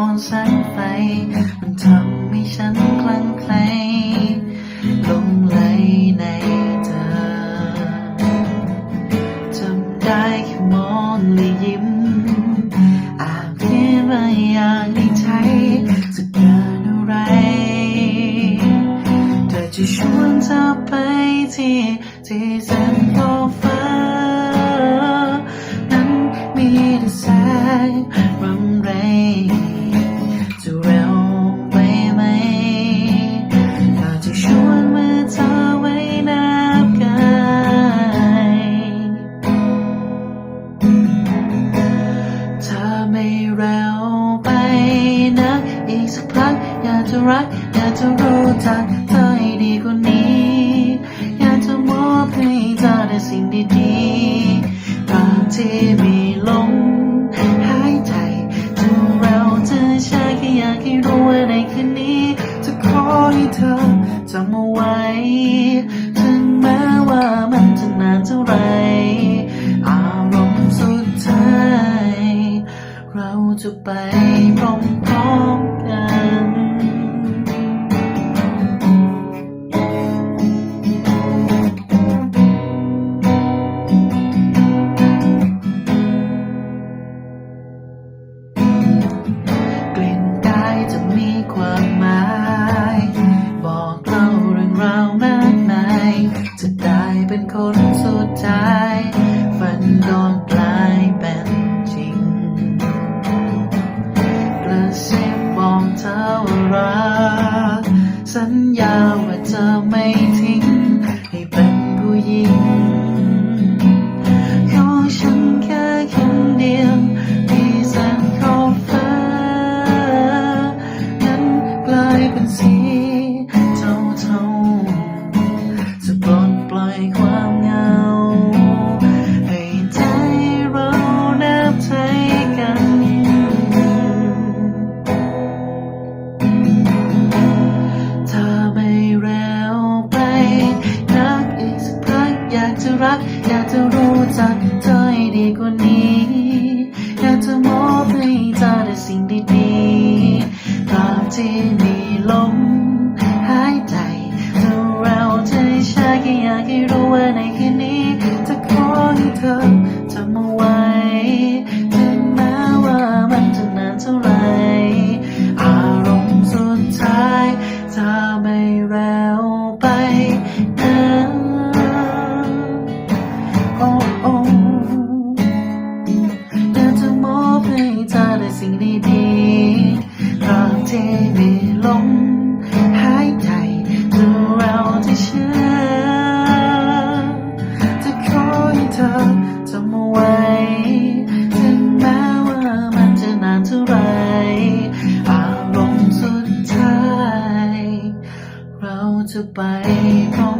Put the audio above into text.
อนแสงไฟ มันทำให้ฉันคลั่งไคล้หลงไหลในเธอจำได้แค่มองและยิ้มอาจเพียงว่าอยากได้ใจจะเกิดอะไรเธอจะชวนเธอไปที่ที่แสนขอบฟ้ ไม่เร็วไปนะ อีกสักพักอยากจะรัก อยากจะรู้จักเธอให้ดีกว่านี้ อยากจะมอบให้เธอแต่สิ่งดีๆตามที่มีลมหายใจจะเร็วจะช้าแค่อยากให้รู้ว่าในคืนนี้ จะขอให้เธอจำเอา จะไปพร้อมๆกันกลิ่นกายจะมีความหมาย บอกเล่าเรื่องราวมากมาย จะได้เป็นคนสุดท้ายฝันก็กลายเป็นายเป็นสีเทาเทาจะปลดปล่อยความเหงา ให้ใจเราแนบใจกันถ้าไม่แล้วไปนักอีกสักพักอยากจะรัก อยากจะรู้จักเธอให้ดีกว่านี้ อยากจะมอบให้เธอได้สิ่งดีๆ Martini. long ไรอารมณ์สุดท้าย เราจะไปพร้อ